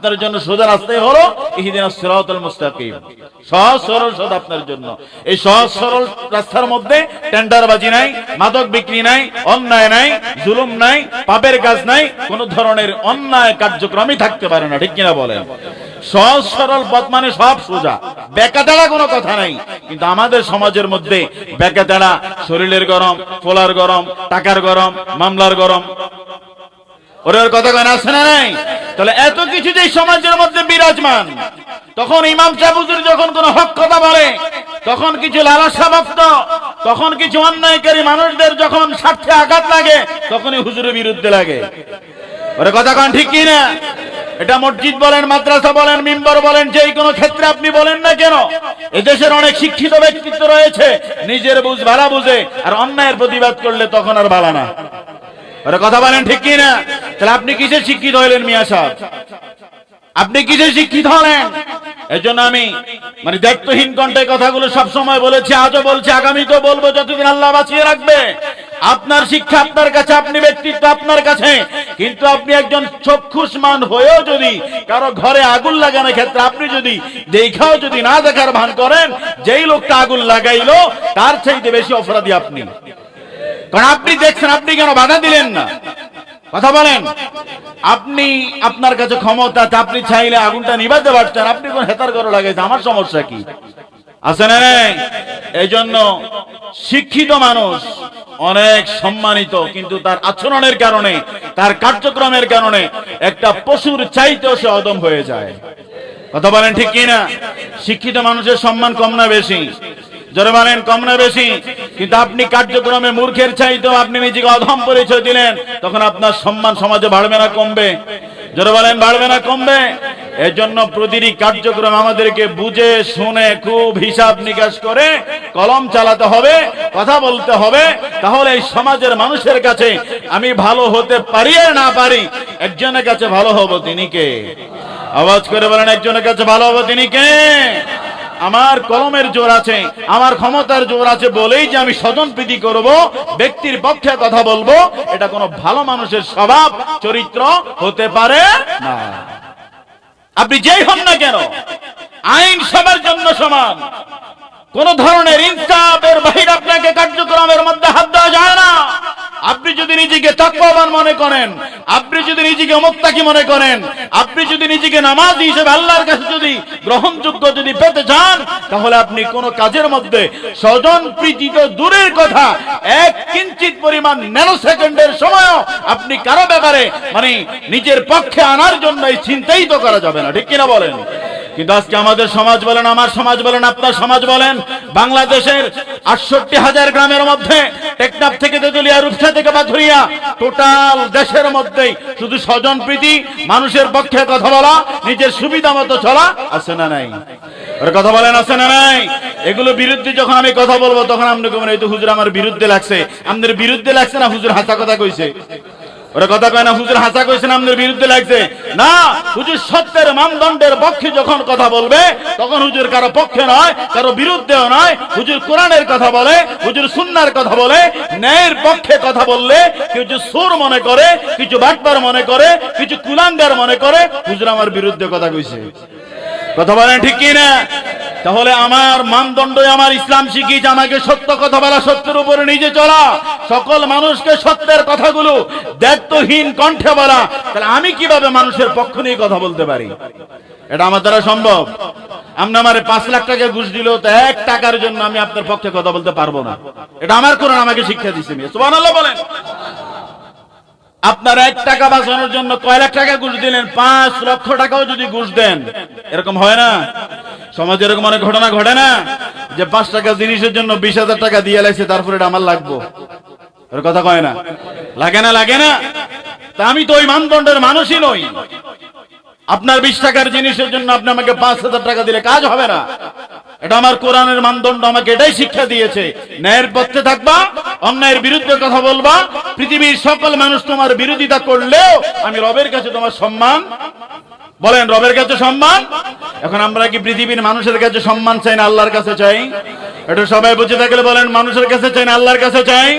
আপনার জন্য সোজা রাস্তায় হলো সিরাতুল মুস্তাকিম। সহজ সরল আপনার জন্য। এই সহজ সরল রাস্তার মধ্যে টেন্ডারবাজি নাই, মাদক বিক্রি নাই, অন্যায় নাই, জুলুম নাই, পাপের কাজ নাই, কোন ধরনের অন্যায় কার্যক্রমই থাকতে পারে না, ঠিক কিনা বলেন? সহজ সরল পথ মানে সব সোজা। বেকাতাড়া কোনো কথা নাই, কিন্তু আমাদের সমাজের মধ্যে বেকাতাড়া, শরীরের গরম ফোলার গরম, টাকার গরম, মামলার গরম। ওরে কথা কেন আছে না নাই? তাহলে এত কিছু যে সমাজের মধ্যে বিরাজমান। তখন ইমাম সাহেব হুজুর যখন কোন হক কথা বলে, তখন কিছু লালসা ভক্ত তখন কিছু অন্যায়কারী মানুষদের যখন স্বার্থে আঘাত লাগে, তখনই হুজুরের বিরুদ্ধে লাগে। ওরে কথা কন ঠিক কি না এটা মসজিদ বলেন, মাদ্রাসা বলেন, মিম্বর বলেন, যে কোনো ক্ষেত্রে আপনি বলেন না কেন, এদেশের অনেক শিক্ষিত ব্যক্তিত্ব রয়েছে, নিজের বুঝ ভালা বুঝে, আর অন্যায়ের প্রতিবাদ করলে তখন আর ভালা না। কথা বলেন ঠিক কি না তাহলে আপনি কিসে শিক্ষিত হইলেন মিয়া আপনি শিক্ষিত হলেন? জন্য আমি মানে দায়িত্বহীন কণ্ঠে কথাগুলো বলেছি, আজও বলছি, আগামীতেও বলব, যতদিন আল্লাহ বাঁচিয়ে রাখবে। আপনার শিক্ষা আপনার কাছে, আপনি ব্যক্তিত্ব আপনার কাছে। কিন্তু আপনি একজন চক্ষুষ্মান হয়েও যদি কারও ঘরে আগুন লাগানোর ক্ষেত্রে আপনি যদি দেখাও যদি না দেখার ভান করেন, যেই লোকটা আগুন লাগাইলো, তার চাইতে বেশি অপরাধী আপনি। কারণ আপনি দেখছেন, আপনি কেন বাধা দিলেন না? কথা বলেন। আপনি আপনার কাছে ক্ষমতা আপনি চাইলে আগুনটা নিভাতে পারতেন আপনি কোন হেতার করে লাগাইছে আমার সমস্যা কি? আছে না? এই জন্য শিক্ষিত মানুষ অনেক সম্মানিত, কিন্তু তার আচরণের কারণে, তার কার্যক্রমের কারণে একটা পশুর চাইতেও সে অদম হয়ে যায়। কথা বলেন ঠিক কিনা? শিক্ষিত মানুষের সম্মান কম না বেশি? জোরে বলেন, কম না বেশি? কিন্তু আপনি কার্যক্রমে মূর্খের চাইতেও আপনি নিজেকে অধম পরিচয় দিলেন, তখন আপনার সম্মান সমাজে বাড়বে না, কমবে। যারা বলেন, বাড়বে না, কমবে। এর জন্য প্রতিটি কার্যক্রম আমাদেরকে বুঝে, শুনে, খুব হিসাব নিকাশ করে কলম চালাতে হবে, কথা বলতে হবে। তাহলে এই সমাজের মানুষের কাছে আমি ভালো হতে পারি আর না পারি, একজনের কাছে ভালো হব তিনি কে? আওয়াজ করে বলেন, একজনের কাছে ভালো হব তিনি কে? আমার কলমের জোর আছে, আমার ক্ষমতার জোর আছে বলেই যে আমি স্বজন প্রীতি করব, ব্যক্তির পক্ষে কথা বলব, এটা কোনো ভালো মানুষের স্বভাব, চরিত্র হতে পারে না। আপনি যেই হন না কেন, আইন সবার জন্য সমান, কোন ধরনের ইনসাফের বাহির আপনাকে কার্যক্রমের মধ্যে হাত দেওয়া যায় না আপনি যদি নিজেকে তাকওয়াবান মনে করেন? আপনি যদি নিজেকে মোত্তাকি মনে করেন, আপনি যদি নিজেকে নামাজি হিসেবে আল্লাহর কাছে যদি গ্রহণযোগ্য যদি পেতে চান, তাহলে আপনি কোন কাজের মধ্যে স্বজন প্রীতি তো দূরের কথা, এক কিঞ্চিত পরিমাণ ন্যানো সেকেন্ডের সময়ও আপনি কারও ব্যাপারে মানে নিজের পক্ষে আনার জন্য এই চিন্তাই তো করা যাবে না। ঠিক কিনা বলেন? কিন্তু আজকে আমাদের সমাজ বলেন, আমার সমাজ বলেন, আপনার সমাজ বলেন, বাংলাদেশের আটষট্টি হাজার গ্রামের মধ্যে টেকনাফ থেকে তেতুলিয়া, রূপসা থেকে বাথুরিয়া টোটাল দেশের মধ্যেই শুধু স্বজন প্রীতি, মানুষের পক্ষে কথা বলা, নিজের সুবিধা মতো চলা, আছে না নাই? ওর কথা বলেন, আছে না নাই? এগুলো বিরুদ্ধে যখন আমি কথা বলব, তখন আপনি কবেন এই তো হুজুর আমার বিরুদ্ধে লাগছে। আমাদের বিরুদ্ধে লাগছে না, হুজুর হাসা কথা কইছে। ওরা কথা কয় না, হুজুর হাসা কইছেন আমাদের বিরুদ্ধে লাগছে? না, হুজুর সত্যের মানদণ্ডের পক্ষে যখন কথা বলবে, তখন হুজুর কারও পক্ষে নয়, কারও বিরুদ্ধেও নয়। হুজুর কোরআনের কথা বলে, হুজুর সুন্নার কথা বলে, ন্যায়ের পক্ষে কথা বললে কিছু সুর মনে করে, কিছু বাটবার মনে করে, কিছু কুলাঙ্গার মনে করে, হুজুর আমার বিরুদ্ধে কথা কইছে। কথা বলেন ঠিক কি না তাহলে আমার মানদণ্ড আমার ইসলাম শিখিয়েছে, আমাকে সত্য কথা বলা, সত্যের উপরে নিজে চলা। সকল মানুষকে সত্যের কথাগুলো দায়িত্বহীন কণ্ঠে বলা। তাহলে আমি কীভাবে মানুষের পক্ষ নিয়ে কথা বলতে পারি? এটা আমার দ্বারা সম্ভব। আপনি আমার পাঁচ লাখ টাকা ঘুষ দিল তো এক টাকার জন্য আমি আপনার পক্ষে কথা বলতে পারব না। এটা আমার কোরআন আমাকে শিক্ষা দিচ্ছে বলেন। আপনার এক টাকা বাঁচানোর জন্য কয় লাখ টাকা ঘুষ দিলেন? পাঁচ লক্ষ টাকাও যদি ঘুষ দেন, এরকম হয় না? সমাজে এরকম অনেক ঘটনা ঘটে না যে পাঁচ টাকা জিনিসের জন্য বিশ হাজার টাকা দিয়ে লাগছে তারপরে আমার লাগবো। এর কথা কয় না? লাগে না লাগে না? তা আমি তো ওই মানদণ্ডের মানুষই নই। আপনার বিশ টাকার জিনিসের জন্য আপনি আমাকে পাঁচ হাজার টাকা দিলে কাজ হবে না। এটা আমার কোরআনের মানদণ্ড আমাকে এটাই শিক্ষা দিয়েছে। ন্যায়ের পথে থাকবা, অন্যায়ের বিরুদ্ধে কথা বলবা, পৃথিবীর সকল মানুষ তোমার বিরোধিতা করলেও আমি রবের কাছে তোমার সম্মান, বলেন রবের কাছে সম্মান? এখন আমরা কি পৃথিবীর মানুষের কাছে সম্মান চাই না আল্লাহর কাছে চাই? একটু সবাই বুঝে থাকলে বলেন, মানুষের কাছে চাই না আল্লাহর কাছে চাই?